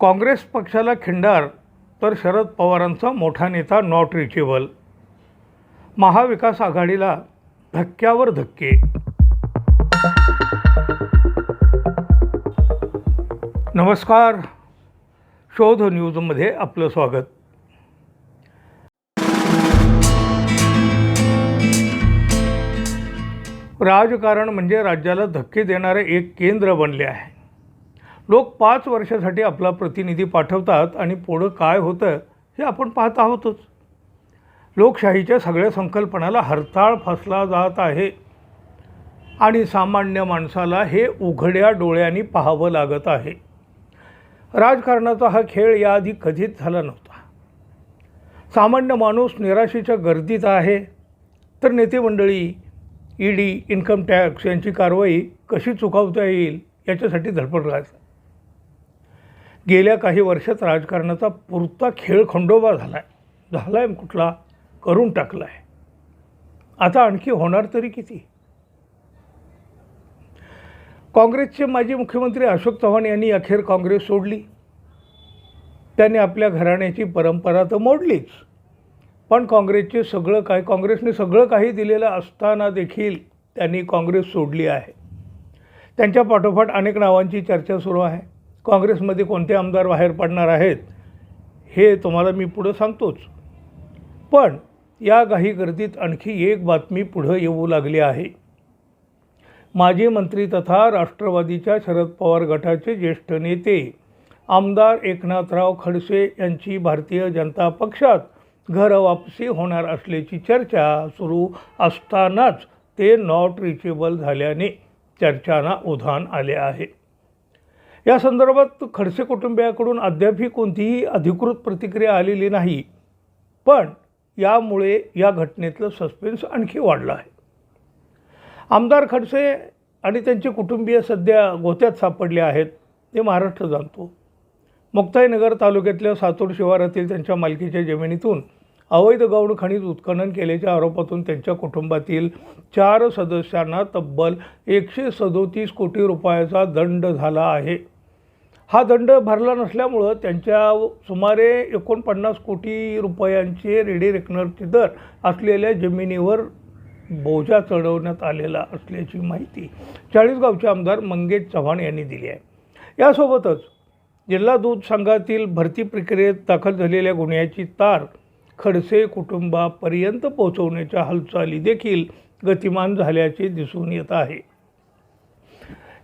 काँग्रेस पक्षाला खिंडार तर शरद पवारांचा मोठा नेता नॉट रिचेबल महाविकास आघाडीला धक्क्यावर धक्के. नमस्कार. शोध न्यूजमध्ये आपलं स्वागत. राजकारण म्हणजे राज्याला धक्के देणारे एक केंद्र बनले आहे. लोक पाच वर्षासाठी आपला प्रतिनिधी पाठवतात आणि पुढं काय होतं हे आपण पाहत आहोतच. लोकशाहीच्या सगळ्या संकल्पनाला हरताळ फसला जात आहे. आणि सामान्य माणसाला हे उघड्या डोळ्यांनी पाहावं लागत आहे. राजकारणाचा हा खेळ याआधी कधीच झाला नव्हता. सामान्य माणूस निराशेच्या गर्दीत आहे. तर नेते मंडळी ईडी इन्कम टॅक्स यांची कारवाई कशी चुकावता येईल याच्यासाठी धडपड राहायचं गेल्या काही वर्षात राजकारणाचा पुरता खेळ खंडोबा झाला आहे झाला आहे कुठला? करून टाकला आहे आता आणखी होणार तरी किती? काँग्रेसचे माजी मुख्यमंत्री अशोक चव्हाण यांनी अखेर काँग्रेस सोडली. त्यांनी आपल्या घराण्याची परंपरा तर मोडलीच. पण काँग्रेसचे सगळं काय काँग्रेसने सगळं काही दिलेलं असताना देखील त्यांनी काँग्रेस सोडली आहे. त्यांच्या पाठोपाठ अनेक नावांची चर्चा सुरू आहे. काँग्रेसमध्ये कोणते आमदार बाहेर पडणार आहेत हे तुम्हाला मी पुढं सांगतोच. पण या काही गर्दीत आणखी एक बातमी पुढं येऊ लागली आहे. माजी मंत्री तथा राष्ट्रवादीच्या शरद पवार गटाचे ज्येष्ठ नेते आमदार एकनाथराव खडसे यांची भारतीय जनता पक्षात घर वापसी होणार असल्याची चर्चा सुरू असतानाच ते नॉट रिचेबल झाल्याने चर्चांना उधाण आले आहे. या संदर्भात खडसे कुटुंबियाकडून अद्यापही कोणतीही अधिकृत प्रतिक्रिया आलेली नाही. पण यामुळे या घटनेतलं सस्पेन्स आणखी वाढलं आहे. आमदार खडसे आणि त्यांचे कुटुंबीय सध्या गोत्यात सापडले आहेत ते महाराष्ट्र जाणतो. मुक्ताईनगर तालुक्यातल्या सातूर शिवारातील त्यांच्या मालकीच्या जमिनीतून अवैध गौण खनिज उत्खनन केल्याच्या आरोपातून त्यांच्या कुटुंबातील चार सदस्यांना तब्बल एकशे सदोतीस कोटी रुपयाचा दंड झाला आहे. हा दंड भरला नसल्यामुळं त्यांच्या सुमारे एकोणपन्नास कोटी रुपयांचे रेडी रेकनरचे दर असलेल्या जमिनीवर बोजा चढवण्यात आलेला असल्याची माहिती चाळीसगावचे आमदार मंगेश चव्हाण यांनी दिली आहे. यासोबतच जिल्हा दूध संघातील भरती प्रक्रियेत दाखल झालेल्या गुन्ह्याची तार खडसे कुटुंबापर्यंत पोहोचवण्याच्या हालचाली देखील गतिमान झाल्याचे दिसून येत आहे.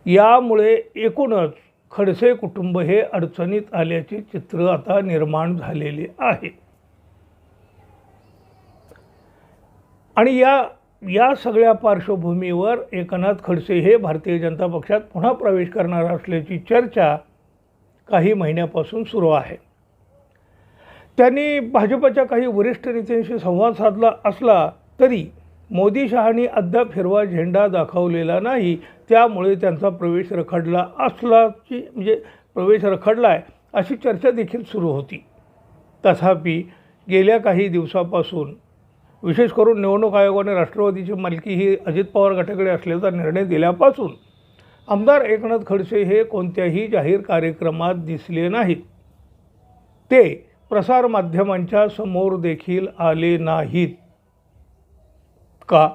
यामुळे एकूणच खडसे कुटुंब हे अडचणीत आल्याचे चित्र आता निर्माण झालेले आहे. आणि या या सगळ्या पार्श्वभूमीवर एकनाथ खडसे हे भारतीय जनता पक्षात पुन्हा प्रवेश करणार असल्याची चर्चा काही महिन्यापासून सुरू आहे. त्यांनी भाजपच्या काही वरिष्ठ नेत्यांशी संवाद साधला असला तरी मोदी शहानी अद्याप हिरवा झेंडा दाखवलेला नाही त्यामुळे त्यांचा प्रवेश रखडला असलाची म्हणजे प्रवेश रखडला आहे अशी चर्चा देखील सुरू होती. तथापि गेल्या काही दिवसापासून विशेष करून निवडणूक आयोगाने राष्ट्रवादीची मालकी ही अजित पवार गटाकडे असल्याचा निर्णय दिल्यापासून आमदार एकनाथ खडसे हे कोणत्याही जाहीर कार्यक्रमात दिसले नाहीत. ते प्रसारमाध्यमांच्या समोर देखील आले नाहीत. का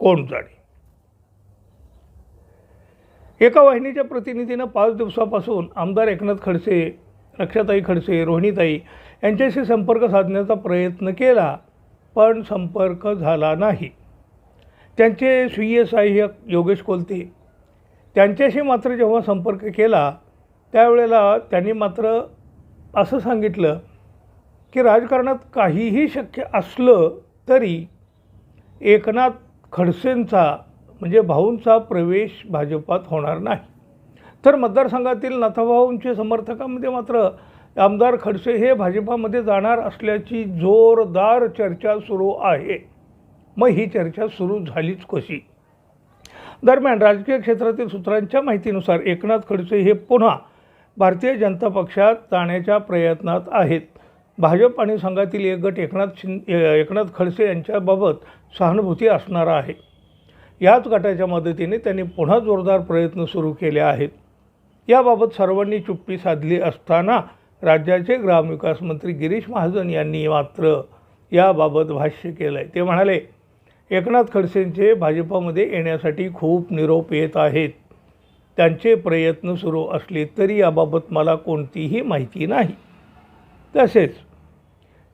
कोण जाणे? एका वाहिनीच्या प्रतिनिधीनं पाच दिवसापासून आमदार एकनाथ खडसे रक्षाताई खडसे रोहिणीताई यांच्याशी संपर्क साधण्याचा प्रयत्न केला पण संपर्क झाला नाही. त्यांचे स्वीय सहाय्यक योगेश कोलते त्यांच्याशी मात्र जेव्हा संपर्क केला त्यावेळेला त्यांनी मात्र असं सांगितलं की राजकारणात काहीही शक्य असलं तरी एकनाथ खडसेंचा म्हणजे भाऊंचा प्रवेश भाजपात होणार नाही. तर मतदारसंघातील नाथाभाऊंचे समर्थकामध्ये मात्र आमदार खडसे हे भाजपामध्ये जाणार असल्याची जोरदार चर्चा सुरू आहे. मग ही चर्चा सुरू झालीच कशी? दरम्यान राजकीय क्षेत्रातील सूत्रांच्या माहितीनुसार एकनाथ खडसे हे पुन्हा भारतीय जनता पक्षात जाण्याच्या प्रयत्नात आहेत. भाजप आणि संघातील एक गट एकनाथ शिं एकनाथ खडसे यांच्याबाबत सहानुभूती असणार आहे. याच गटाच्या मदतीने त्यांनी पुन्हा जोरदार प्रयत्न सुरू केले आहेत. याबाबत सर्वांनी चुप्पी साधली असताना राज्याचे ग्रामविकास मंत्री गिरीश महाजन यांनी मात्र याबाबत भाष्य केलं आहे ते म्हणाले एकनाथ खडसेंचे भाजपामध्ये येण्यासाठी खूप निरोप येत आहेत. त्यांचे प्रयत्न सुरू असले तरी याबाबत मला कोणतीही माहिती नाही. तसेच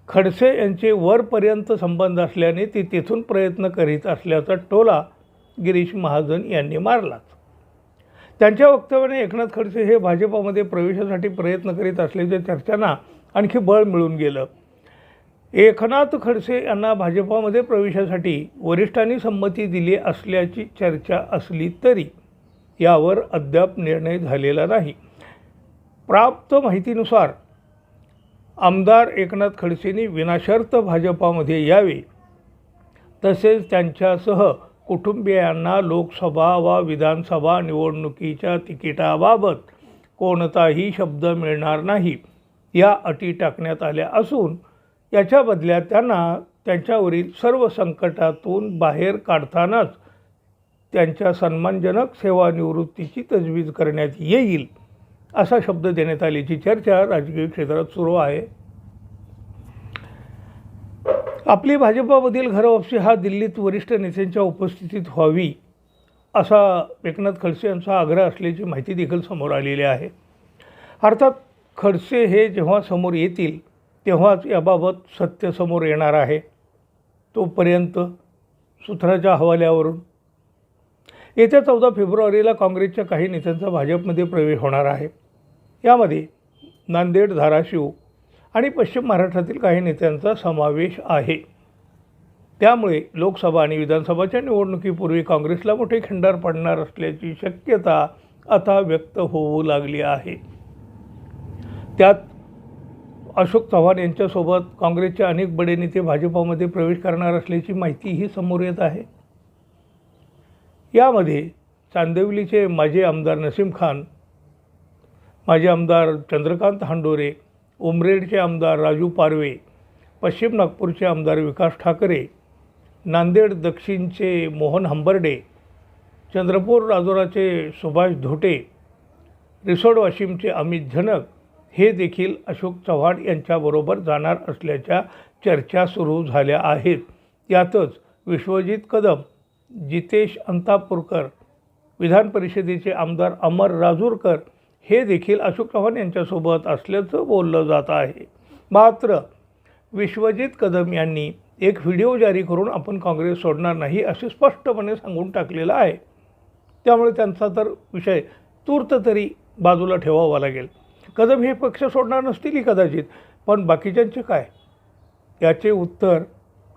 खडसे यांचे वरपर्यंत संबंध असल्याने ते तेथून प्रयत्न करीत असल्याचा टोला गिरीश महाजन यांनी मारलाच. त्यांच्या वक्तव्याने एकनाथ खडसे हे भाजपामध्ये प्रवेशासाठी प्रयत्न करीत असल्याच्या चर्चांना आणखी बळ मिळून गेलं. एकनाथ खडसे यांना भाजपामध्ये प्रवेशासाठी वरिष्ठांनी संमती दिली असल्याची चर्चा असली तरी यावर अद्याप निर्णय झालेला नाही. प्राप्त माहितीनुसार आमदार एकनाथ खडसेंनी विनाशर्त भाजपामध्ये यावे तसेच त्यांच्यासह कुटुंबियांना लोकसभा वा विधानसभा निवडणुकीच्या तिकिटाबाबत कोणताही शब्द मिळणार नाही या अटी टाकण्यात आल्या असून याच्या बदल्यात त्यांना त्यांच्यावरील सर्व संकटातून बाहेर काढतानाच त्यांच्या सन्मानजनक सेवानिवृत्तीची तजवीज करण्यात येईल. असा शब्द देण्यात आल्याची चर्चा राजकीय क्षेत्रात सुरू आहे. आपली भाजपामधील घरवापसी हा दिल्लीत वरिष्ठ नेत्यांच्या उपस्थितीत व्हावी असा एकनाथ खडसे यांचा आग्रह असल्याची माहिती देखील समोर आलेली आहे. अर्थात खडसे हे जेव्हा समोर येतील तेव्हाच याबाबत सत्य समोर येणार आहे. तोपर्यंत सूत्राच्या हवाल्यावरून. येत्या चौदा फेब्रुवारीला काँग्रेसच्या काही नेत्यांचा भाजपमध्ये प्रवेश होणार आहे. यामध्ये नांदेड धाराशिव आणि पश्चिम महाराष्ट्रातील काही नेत्यांचा समावेश आहे. त्यामुळे लोकसभा आणि विधानसभाच्या निवडणुकीपूर्वी काँग्रेसला मोठे खिंडार पडणार असल्याची शक्यता आता व्यक्त होऊ लागली आहे. त्यात अशोक चव्हाण यांच्यासोबत काँग्रेसचे अनेक बडे नेते भाजपामध्ये प्रवेश करणार असल्याची माहितीही समोर येत आहे. यामध्ये चांदिवलीचे माजी आमदार नसीम खान माजी आमदार चंद्रकांत हांडोरे उमरेडचे आमदार राजू पारवे पश्चिम नागपूरचे आमदार विकास ठाकरे नांदेड दक्षिणचे मोहन हंबर्डे चंद्रपूर राजोराचे सुभाष धोटे रिसोड वाशिमचे अमित झनक हे देखील अशोक चव्हाण यांच्याबरोबर जाणार असल्याच्या चर्चा सुरू झाल्या आहेत. यातच विश्वजित कदम जितेश अंतापूरकर विधान परिषदेचे आमदार अमर राजूरकर हे देखील अशोक चव्हाण यांच्यासोबत असल्याचं बोललं जात आहे. मात्र विश्वजित कदम यांनी एक व्हिडिओ जारी करून आपण काँग्रेस सोडणार नाही असे स्पष्टपणे सांगून टाकलेलं आहे. त्यामुळे त्यांचा तर विषय तूर्त तरी बाजूला ठेवावा लागेल. कदम हे पक्ष सोडणार नसतीलही कदाचित पण बाकीच्यांचे काय? याचे उत्तर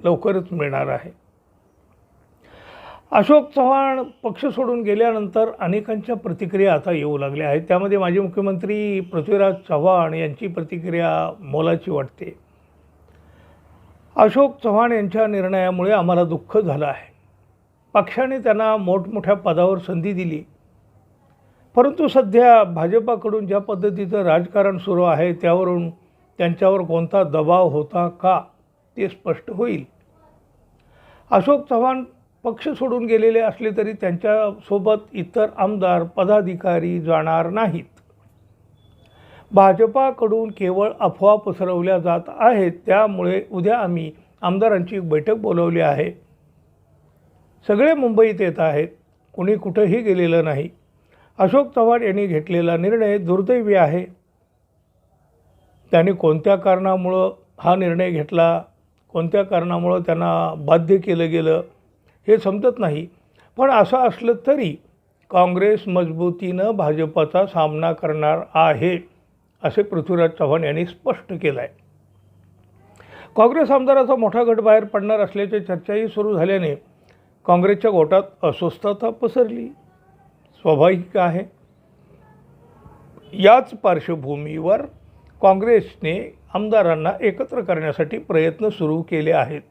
लवकरच मिळणार आहे. अशोक चव्हाण पक्ष सोडून गेल्यानंतर अनेकांच्या प्रतिक्रिया आता येऊ लागल्या आहेत. त्यामध्ये माजी मुख्यमंत्री पृथ्वीराज चव्हाण यांची प्रतिक्रिया मोलाची वाटते. अशोक चव्हाण यांच्या निर्णयामुळे आम्हाला दुःख झालं आहे. पक्षाने त्यांना मोठमोठ्या पदावर संधी दिली. परंतु सध्या भाजपाकडून ज्या पद्धतीचं राजकारण सुरू आहे त्यावरून त्यांच्यावर कोणता दबाव होता का ते स्पष्ट होईल. अशोक चव्हाण पक्ष सोडून गेलेले असले तरी त्यांच्यासोबत इतर आमदार पदाधिकारी जाणार नाहीत. भाजपाकडून केवळ अफवा पसरवल्या जात आहेत त्यामुळे उद्या आम्ही आमदारांची एक बैठक बोलवली आहे. सगळे मुंबईत येत आहेत कुणी कुठंही गेलेलं नाही. अशोक चव्हाण यांनी घेतलेला निर्णय दुर्दैवी आहे. त्यांनी कोणत्या कारणामुळं हा निर्णय घेतला कोणत्या कारणामुळं त्यांना बाध्य केलं गेलं हे समजत नाही. पण असं असलं तरी काँग्रेस मजबूतीनं भाजपाचा सामना करणार आहे असे पृथ्वीराज चव्हाण यांनी स्पष्ट केलं आहे काँग्रेस आमदाराचा मोठा गट बाहेर पडणार असल्याच्या चर्चाही सुरू झाल्याने काँग्रेसच्या गोटात अस्वस्थता पसरली. स्वाभाविक आहे. याच पार्श्वभूमीवर काँग्रेसने आमदारांना एकत्र करण्यासाठी प्रयत्न सुरू केले आहेत.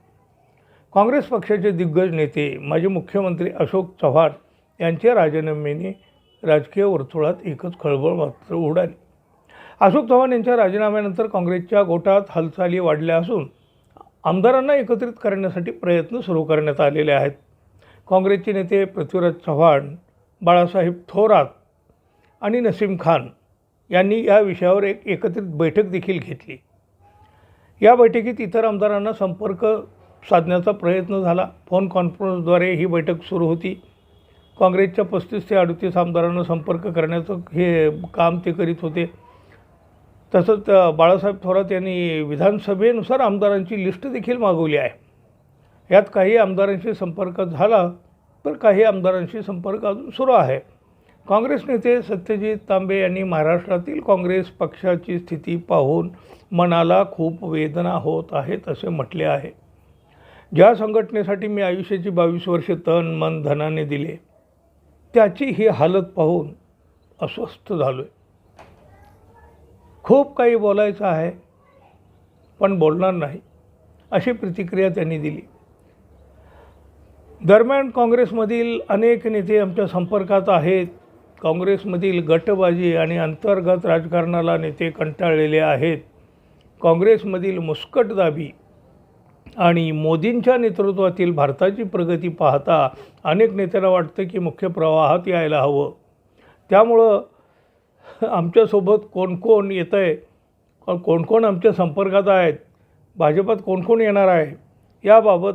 काँग्रेस पक्षाचे दिग्गज नेते माजी मुख्यमंत्री अशोक चव्हाण यांच्या राजीनाम्याने राजकीय वर्तुळात एकच खळबळ मात्र उडाली. अशोक चव्हाण यांच्या राजीनाम्यानंतर काँग्रेसच्या गोटात हालचाली वाढल्या असून आमदारांना एकत्रित करण्यासाठी प्रयत्न सुरू करण्यात आलेले आहेत. काँग्रेसचे नेते पृथ्वीराज चव्हाण बाळासाहेब थोरात आणि नसीम खान यांनी या विषयावर एक एकत्रित बैठक देखील घेतली. या बैठकीत इतर आमदारांना संपर्क साधण्याचा प्रयत्न झाला. फोन कॉन्फरन्सद्वारे ही बैठक सुरू होती. काँग्रेसच्या पस्तीस ते अडतीस आमदारांना संपर्क करण्याचं हे काम ते करीत होते. तसंच बाळासाहेब थोरात यांनी विधानसभेनुसार आमदारांची लिस्ट देखील मागवली आहे. यात काही आमदारांशी संपर्क झाला तर काही आमदारांशी संपर्क अजून सुरू आहे. काँग्रेस नेते सत्यजित तांबे यांनी महाराष्ट्रातील काँग्रेस पक्षाची स्थिती पाहून मनाला खूप वेदना होत आहेत असे म्हटले आहे. ज्या संघटनेसाठी मी आयुष्याची बावीस वर्षे तन मन धनाने दिले त्याची ही हालत पाहून अस्वस्थ झालो आहे खूप काही बोलायचं आहे पण बोलणार नाही अशी प्रतिक्रिया त्यांनी दिली. दरम्यान काँग्रेसमधील अनेक नेते आमच्या संपर्कात आहेत. काँग्रेसमधील गटबाजी आणि अंतर्गत राजकारणाला नेते कंटाळलेले आहेत. काँग्रेसमधील मुस्कटदाबी आणि मोदींच्या नेतृत्वातील भारताची प्रगती पाहता अनेक नेत्यांना वाटतं की मुख्य प्रवाहात यायला हवं. त्यामुळं आमच्यासोबत कोण कोण येतं आहे कोण कोण आमच्या संपर्कात आहेत? भाजपात कोण कोण येणार आहे? याबाबत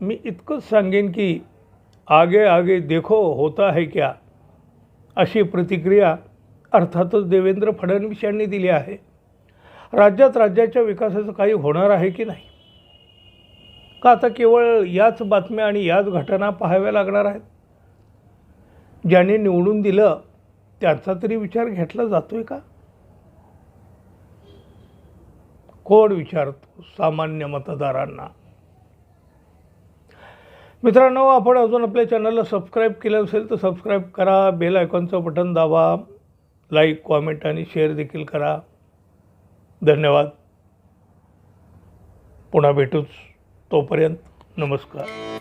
मी इतकंच सांगेन की आगे आगे देखो होता है क्या? अशी प्रतिक्रिया अर्थातच देवेंद्र फडणवीस यांनी दिली आहे. राज्यात राज्याच्या विकासाचं काही होणार आहे की नाही? का आता केवळ याच बातम्या आणि याच घटना पाहाव्या लागणार आहेत? ज्याने निवडून दिलं त्याचा तरी विचार घेतला जातोय का? कोण विचारतो सामान्य मतदारांना? मित्रांनो आपण अजून आपल्या चॅनलला सबस्क्राईब केलं असेल तर सबस्क्राईब करा बेल आयकॉनचं बटन दाबा लाईक कॉमेंट आणि शेअर देखील करा. धन्यवाद. पुन्हा भेटूच. तोपर्यंत नमस्कार.